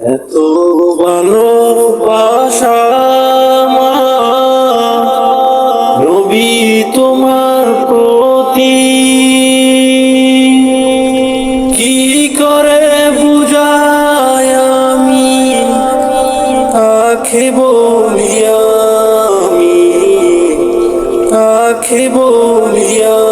এত ভালোবাসা নবী তোমার প্রতি। কি করে বুঝায় আমি? আখে বলিয়া আমি আখে বলিয়া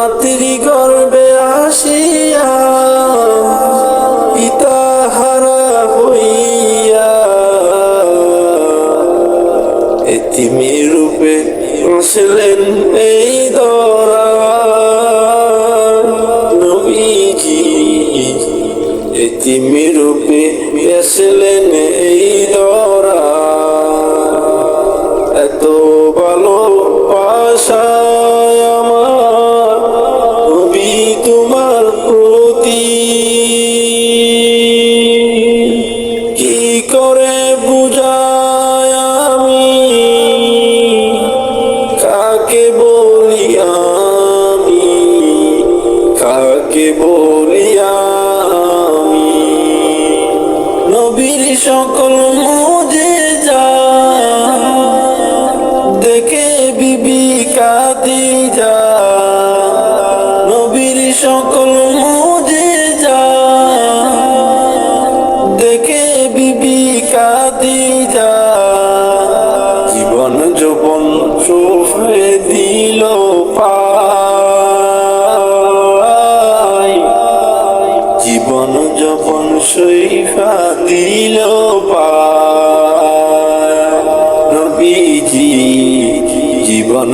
মাতৃ গর্বে আসিয়া পিতা হারা হইয়া এতিমি রূপে আসলেন এই দরা। নবীজি এতিমি রূপে আসলেন এই দরা। এত কাকে বলি আমি? কাকে বলি আমি? নবীর সকল মুজে যা দেখে বিবি কাদি যা নবীর সকল মুজে যা দেখে বিবি কাদি যা চোফে দিল জীবন যখন সৈফা দিল পায় নবীজি, জীবন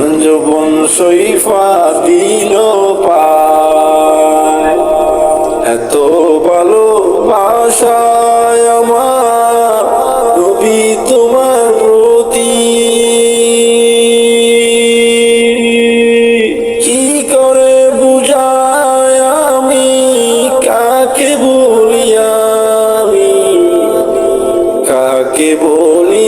সৈফা দিল এত ভালোবাসায় আমার নবী তোমার কাকে বলি